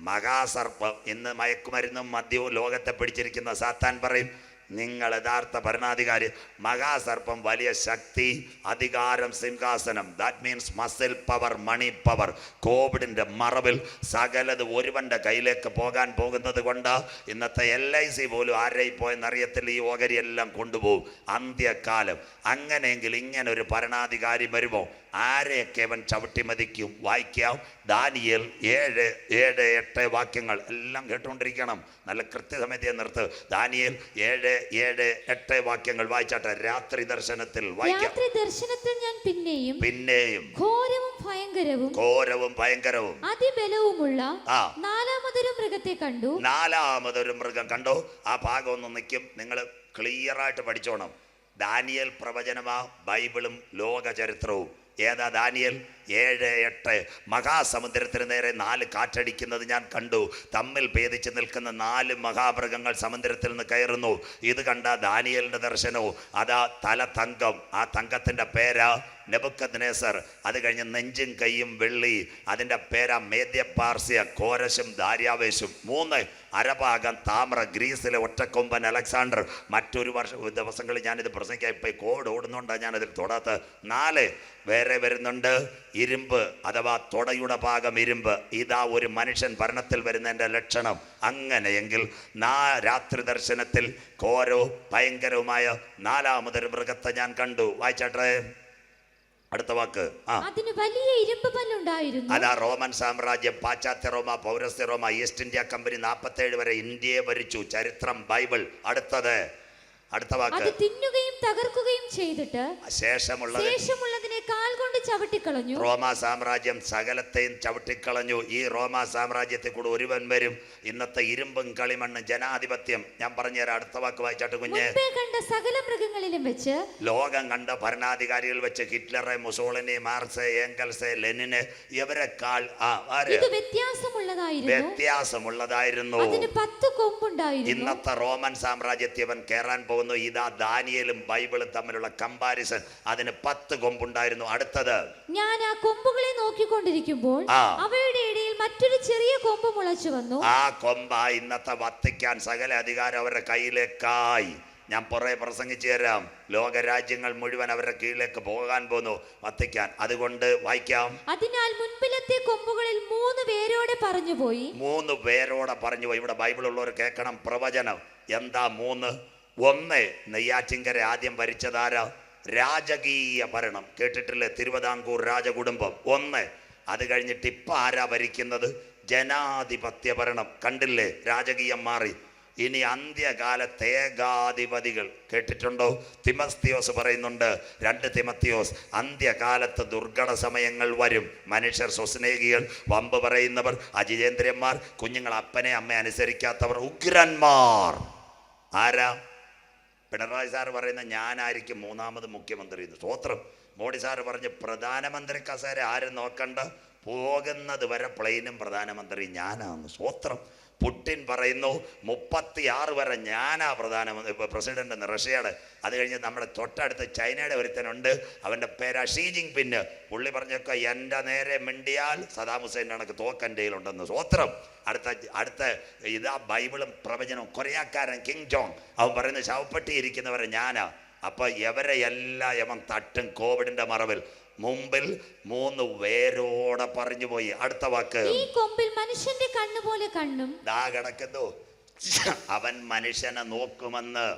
മഹാസർപ്പം ഇന്ന് മയക്കുമരുന്നും മദ്യവും ലോകത്തെ പിടിച്ചിരിക്കുന്ന സാത്താൻ പറയും നിങ്ങൾ യഥാർത്ഥ ഭരണാധികാരി. മഹാസർപ്പം വലിയ ശക്തി അധികാരം സിംഹാസനം. That means muscle power money power കോവിഡിന്റെ മറവിൽ സകലത് ഒരുവന്റെ കയ്യിലേക്ക് പോകാൻ പോകുന്നത് കൊണ്ട് ഇന്നത്തെ എൽ ഐ സി പോലും ആരെയും പോയെന്നറിയത്തില്ല. ഈ ഓഹരിയെല്ലാം കൊണ്ടുപോകും. അന്ത്യകാലം. അങ്ങനെയെങ്കിൽ ഇങ്ങനെ ഒരു ഭരണാധികാരി വരുമോ? ആരെയൊക്കെ അവൻ ചവിട്ടി മതിക്കും വായിക്കാം. ദാനിയൽ ഏഴ് ഏഴ് എട്ട് വാക്യങ്ങൾ എല്ലാം കേട്ടുകൊണ്ടിരിക്കണം. നല്ല കൃത്യസമയത്ത് നിർത്ത്. ദാനിയൽ ഏഴ് ഏഴ് എട്ട് വാക്യങ്ങൾ വായിച്ചാട്ടെ. രാത്രി ദർശനത്തിൽ വായിക്കാം. രാത്രി ദർശനത്തിൽ ഞാൻ പിന്നെയും പിന്നെയും ഘോരവും ഭയങ്കരവും ഘോരവും ഭയങ്കരവും അതിബലവുമുള്ള ആ. നാലാമതൊരു മൃഗത്തെ കണ്ടു. നാലാമതൊരു മൃഗം കണ്ടോ. ആ ഭാഗം ഒന്ന് നിൽക്കും. നിങ്ങൾ ക്ലിയർ ആയിട്ട് പഠിച്ചോണം. ദാനിയൽ പ്രവചനമാ ബൈബിളും ലോക ചരിത്രവും ഏതാ ദാനിയൽ? ഏഴ് എട്ട് മഹാസമുദ്രത്തിന് നേരെ നാല് കാറ്റടിക്കുന്നത് ഞാൻ കണ്ടു. തമ്മിൽ ഭേദിച്ച് നിൽക്കുന്ന നാല് മഹാമൃഗങ്ങൾ സമുദ്രത്തിൽ നിന്ന് കയറുന്നു. ഇത് കണ്ട ദാനിയലിന്റെ ദർശനവും. അതാ തല തങ്കം ആ തങ്കത്തിന്റെ പേരാ നെബുക്കദ്നേസർ അത് കഴിഞ്ഞ് നെഞ്ചും കൈയും വെള്ളി. അതിന്റെ പേരാ മേദ്യപാർസ്യ കോരശും ദാര്യാവേശും. മൂന്ന് അരഭാഗം താമ്ര ഗ്രീസിലെ ഒറ്റക്കൊമ്പൻ അലക്സാണ്ടർ. മറ്റൊരു വർഷ ദിവസങ്ങളിൽ ഞാനിത് പ്രസംഗിക്കാം ഇപ്പം കോഡ് ഓടുന്നുണ്ടാണ് ഞാനതിൽ തൊടാത്ത നാല് വേറെ വരുന്നുണ്ട്. ഇരുമ്പ് അഥവാ തുടയുടെ ഭാഗം ഇരുമ്പ്. ഇതാ ഒരു മനുഷ്യൻ ഭരണത്തിൽ വരുന്നതിന്റെ ലക്ഷണം. അങ്ങനെയെങ്കിൽ നാ രാത്രി ദർശനത്തിൽ ഘോരവും ഭയങ്കരവുമായ നാലാമതൊരു മൃഗത്തെ ഞാൻ കണ്ടു. വായിച്ചാട്ടെ? അടുത്ത വാക്ക്. അതിന് വലിയ ഇരുമ്പ് പല്ലുണ്ടായിരുന്നു. അതാ റോമൻ സാമ്രാജ്യം പാശ്ചാത്യ റോമ പൗരസ്ത്യ റോമ ഈസ്റ്റ് ഇന്ത്യ കമ്പനി നാൽപ്പത്തേഴ് വരെ ഇന്ത്യയെ ഭരിച്ചു. ചരിത്രം ബൈബിൾ. അടുത്തത്. അടുത്ത വാക്ക്. തിന്നുകയും തകർക്കുകയും ചെയ്തിട്ട് ശേഷമുള്ള ശേഷമുള്ളതിനെ കാൽ കൊണ്ട് ചവിട്ടിക്കളഞ്ഞു. റോമ സാമ്രാജ്യം സകലത്തെയും ചവിട്ടിക്കളഞ്ഞു. ഈ റോമ സാമ്രാജ്യത്തിൽ കൂടെ ഒരുവൻ വരും. ഇന്നത്തെ ഇരുമ്പും കളിമണ്ണും ജനാധിപത്യം. ഞാൻ പറഞ്ഞുതരാം അടുത്ത വാക്ക് വായിച്ചാട്ട് കുഞ്ഞ്. കണ്ട സകല മൃഗങ്ങളിലും വെച്ച് ലോകം കണ്ട ഭരണാധികാരികൾ വെച്ച് ഹിറ്റ്ലറെ മുസോളിനി മാർസ് ഏങ്കൽസ് ലെനിന് ഇവരെക്കാൾ ഇത് വ്യത്യാസമുള്ളതായിരുന്നു. വ്യത്യാസമുള്ളതായിരുന്നു. അതിന് പത്ത് കൊമ്പുണ്ടായിരുന്നു. ഇന്നത്തെ റോമൻ സാമ്രാജ്യത്തിൽ അവൻ കയറാൻ പോകുന്നു. ഇതാ ദാനിയലും ബൈബിളും തമ്മിലുള്ള കമ്പാരിസൺ അതിന് പത്ത് കൊമ്പുണ്ടായിരുന്നു. അടുത്തത്. ഞാൻ ആ കൊമ്പുകളെ നോക്കിക്കൊണ്ടിരിക്കുമ്പോൾ. അവയുടെ ഇടയിൽ മറ്റൊരു ചെറിയ കൊമ്പ് മുളച്ചു വന്നു. ആ കൊമ്പ ഇന്നത്തെ വത്തിക്കാൻ സകല അധികാരം അവരുടെ കയ്യിലേക്കായി. ഞാൻ പുറകെ പ്രസംഗിച്ചു തരാം. ലോകരാജ്യങ്ങൾ മുഴുവൻ അവരുടെ കീഴിലേക്ക് പോകാൻ പോന്നു വത്തിക്കാൻ. അതുകൊണ്ട് വായിക്കാം. അതിനാൽ മുൻപിലത്തെ കൊമ്പുകളിൽ മൂന്ന് പേരോടെ പറഞ്ഞു പോയി. മൂന്ന് പേരോടെ പറഞ്ഞു പോയി. ഇവിടെ ബൈബിൾ ഉള്ളവർ കേൾക്കണം പ്രവചനം. എന്താ മൂന്ന്? ഒന്ന് നെയ്യാറ്റിങ്കര ആദ്യം ഭരിച്ചതാരാ രാജകീയ ഭരണം. കേട്ടിട്ടില്ലേ? തിരുവിതാംകൂർ രാജകുടുംബം. ഒന്ന് അത് കഴിഞ്ഞിട്ട് ഇപ്പം ആരാ ഭരിക്കുന്നത്? ജനാധിപത്യ ഭരണം. കണ്ടില്ലേ? രാജകീയം മാറി. ഇനി അന്ത്യകാലത്ത് ഏകാധിപതികൾ. കേട്ടിട്ടുണ്ടോ? തിമസ്തിയോസ് പറയുന്നുണ്ട് രണ്ട് തിമത്തിയോസ് അന്ത്യകാലത്ത് ദുർഘട സമയങ്ങൾ വരും. മനുഷ്യർ സ്വസ്നേഹികൾ വമ്പ് പറയുന്നവർ അജിതേന്ദ്രന്മാർ കുഞ്ഞുങ്ങൾ അപ്പനെ അമ്മയെ അനുസരിക്കാത്തവർ ഉഗ്രന്മാർ. ആരാ? പിണറായി സാറ് പറയുന്ന ഞാനായിരിക്കും മൂന്നാമത് മുഖ്യമന്ത്രി എന്ന് സ്തോത്രം. മോഡി സാറ് പറഞ്ഞ് പ്രധാനമന്ത്രി കസേര ആരും നോക്കണ്ട? പോകുന്നത് വരെ പ്ലെയിനും പ്രധാനമന്ത്രി ഞാനാണ് സ്വോത്രം പുട്ടിൻ പറയുന്നു മുപ്പത്തി ആറ് വരെ ഞാനാ പ്രധാനമന്ത്രി പ്രസിഡന്റ് എന്ന് റഷ്യയുടെ. അത് കഴിഞ്ഞ് നമ്മുടെ തൊട്ടടുത്ത് ചൈനയുടെ ഒരുത്തനുണ്ട്. അവന്റെ പേരാ ഷീ ജിങ് പിന്ന് പുള്ളി പറഞ്ഞൊക്കെ എന്റെ നേരെ മിണ്ടിയാൽ സദാം ഹുസൈൻ കണക്ക് തോക്കന്റെ ഉണ്ടെന്ന് അടുത്ത അടുത്ത ഇതാ ബൈബിളും പ്രവചനവും. കൊറിയാക്കാരൻ കിങ് ജോങ്. അവൻ പറയുന്നത് ശവപ്പെട്ടി ഇരിക്കുന്നവരെ ഞാനാ. അപ്പോൾ എവരെ എല്ലാം യമൻ തട്ടും കോവിഡിന്റെ മറവിൽ. മുമ്പിൽ മൂന്ന് വേരോടെ പറഞ്ഞു പോയി. അടുത്ത വാക്ക്. ഈ കൊമ്പിൽ മനുഷ്യന്റെ കണ്ണുപോലെ കണ്ണും. ദാ കിടക്കുന്നു. അവൻ മനുഷ്യനെ നോക്കുമെന്ന്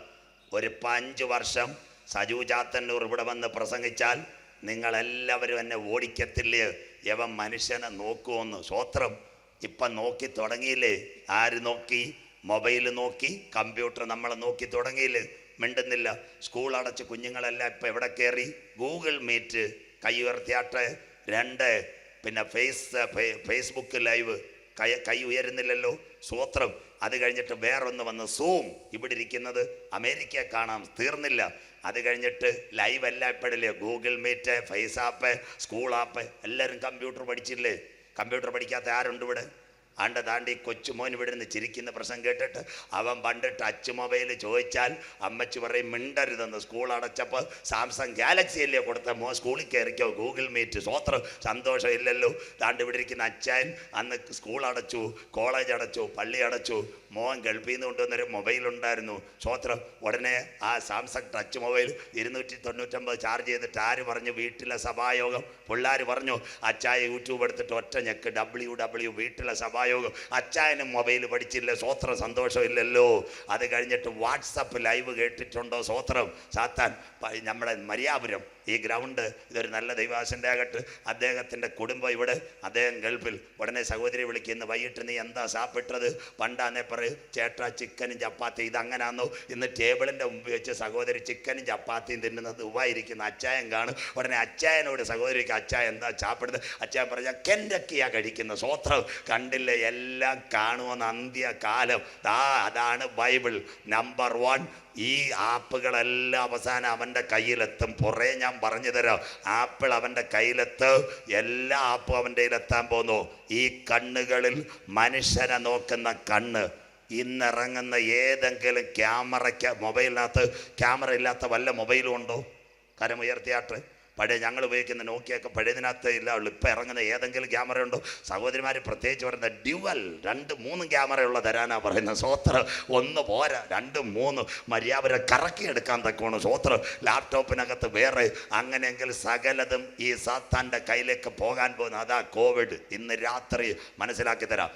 ഒരു പഞ്ച് വർഷം സജു ചാത്തന്നൂർ ഇവിടെ വന്ന് പ്രസംഗിച്ചാൽ നിങ്ങളെല്ലാവരും എന്നെ ഓടിക്കത്തില്ലേ? യവൻ മനുഷ്യനെ നോക്കുമെന്ന്. സ്വോത്രം. ഇപ്പം നോക്കി തുടങ്ങിയില്ലേ? ആര് നോക്കി? മൊബൈൽ നോക്കി? കമ്പ്യൂട്ടർ നമ്മളെ നോക്കി തുടങ്ങിയില്ലേ? മിണ്ടുന്നില്ല. സ്കൂൾ അടച്ച് കുഞ്ഞുങ്ങളെല്ലാം ഇപ്പം എവിടെ കയറി? Google meet. കൈ ഉയർത്തിയാട്ടെ രണ്ട് പിന്നെ ഫേസ് ഫേസ്ബുക്ക് ലൈവ് കൈ കൈ ഉയരുന്നില്ലല്ലോ. സ്വോത്രം അത് കഴിഞ്ഞിട്ട് വേറൊന്ന് വന്ന് സൂം ഇവിടെ ഇരിക്കുന്നത് അമേരിക്ക കാണാം തീർന്നില്ല. അത് കഴിഞ്ഞിട്ട് ലൈവ് എല്ലാം ഇപ്പോഴില്ലേ Google meet face app school app എല്ലാവരും കമ്പ്യൂട്ടർ പഠിച്ചില്ലേ? കമ്പ്യൂട്ടർ പഠിക്കാത്ത ആരുണ്ട് ഇവിടെ? ആണ്ട താണ്ടി കൊച്ചുമോൻ ഇവിടെ നിന്ന് ചിരിക്കുന്ന പ്രശ്നം കേട്ടിട്ട് അവൻ പണ്ടിട്ട് ടച്ച് മൊബൈൽ ചോദിച്ചാൽ അമ്മച്ചി പറയും മിണ്ടരുതെന്ന് സ്കൂൾ അടച്ചപ്പോൾ സാംസങ് ഗാലക്സി അല്ലേ കൊടുത്ത? മോ സ്കൂളിൽ കയറിക്കോ? ഗൂഗിൾ മീറ്റ് സ്വോത്രം. സന്തോഷം ഇല്ലല്ലോ. താണ്ട് ഇവിടെ ഇരിക്കുന്ന അച്ഛൻ അന്ന് സ്കൂൾ അടച്ചു കോളേജ് അടച്ചു പള്ളി അടച്ചു. മോൻ ഗൾഫിൽ നിന്ന് കൊണ്ടുവന്നൊരു മൊബൈൽ ഉണ്ടായിരുന്നു. സ്വോത്രം ഉടനെ ആ സാംസങ് ടച്ച് മൊബൈൽ ഇരുന്നൂറ്റി തൊണ്ണൂറ്റമ്പത് ചാർജ് ചെയ്തിട്ട് ആര് പറഞ്ഞു? വീട്ടിലെ സഭായോഗം. പിള്ളേർ പറഞ്ഞു അച്ചായ യൂട്യൂബ് എടുത്തിട്ട് ഒറ്റ ഞെക്ക്. ഡബ്ല്യു ഡബ്ല്യു വീട്ടിലെ സഭായോഗം. അച്ചായനും മൊബൈൽ പഠിച്ചില്ല. സ്വോത്രം സന്തോഷമില്ലല്ലോ. അത് കഴിഞ്ഞിട്ട് വാട്സപ്പ് ലൈവ് കേട്ടിട്ടുണ്ടോ? സ്വോത്രം സാത്താൻ നമ്മുടെ മരിയാപുരം ഈ ഗ്രൗണ്ട് ഇതൊരു നല്ല ദൈവാശന്റെ ആകട്ട്. അദ്ദേഹത്തിന്റെ കുടുംബം ഇവിടെ അദ്ദേഹം ഗൾഫിൽ ഉടനെ സഹോദരി വിളിക്കുന്നു വൈകിട്ട് നീ എന്താ സാപ്പിട്ടത്? പണ്ടാന്നേ പറ ചേട്ടാ ചിക്കനും ചപ്പാത്തി ഇത് അങ്ങനാന്നോ ഇന്ന് ടേബിളിന്റെ മുമ്പ് വെച്ച് സഹോദരി ചിക്കനും ചപ്പാത്തിയും തിന്നുന്നത് ഉവായിരിക്കുന്ന അച്ചായൻ കാണും. ഉടനെ അച്ചായനോട് സഹോദരിക്ക് അച്ചായ എന്താ ചാപ്പിടുന്നത് അച്ചായൻ പറഞ്ഞാൽ കെൻഡക്കിയാ കഴിക്കുന്ന സ്വോത്രം. കണ്ടില്ലേ? എല്ലാം കാണുമെന്ന് അന്ത്യകാലം ആ അതാണ് ബൈബിൾ നമ്പർ വൺ. ഈ ആപ്പുകളെല്ലാം അവസാനം അവന്റെ കയ്യിലെത്തും. പുറേ ഞാൻ പറഞ്ഞു തരാം. ആപ്പിൾ അവന്റെ കയ്യിലെത്ത്. എല്ലാ ആപ്പും അവന്റെ കയ്യിലെത്താൻ പോകുന്നു ഈ കണ്ണുകളിൽ മനുഷ്യനെ നോക്കുന്ന കണ്ണ്. ഇന്നിറങ്ങുന്ന ഏതെങ്കിലും ക്യാമറയ്ക്ക് മൊബൈലിനകത്ത് ക്യാമറ ഇല്ലാത്ത വല്ല മൊബൈലും ഉണ്ടോ? കരമുയർത്തിയാട്ട്. പഴയ ഞങ്ങൾ ഉപയോഗിക്കുന്ന നോക്കിയൊക്കെ പഴയതിനകത്ത് ഇല്ല ഉള്ളൂ. ഇപ്പം ഇറങ്ങുന്ന ഏതെങ്കിലും ക്യാമറ ഉണ്ടോ? സഹോദരിമാർ പ്രത്യേകിച്ച് പറയുന്ന ഡ്യുവൽ രണ്ട് മൂന്നും ക്യാമറയുള്ള തരാനാ പറയുന്നത്. സോത്ര ഒന്ന് പോരാ രണ്ട് മൂന്ന്. മര്യാദ കറക്കിയെടുക്കാൻ തക്കോണം സോത്ര ലാപ്ടോപ്പിനകത്ത് വേറെ അങ്ങനെയെങ്കിൽ സകലതും ഈ സാത്താന്റെ കയ്യിലേക്ക് പോകാൻ പോകുന്ന അതാ കോവിഡ് ഇന്ന് രാത്രി മനസ്സിലാക്കി തരാം.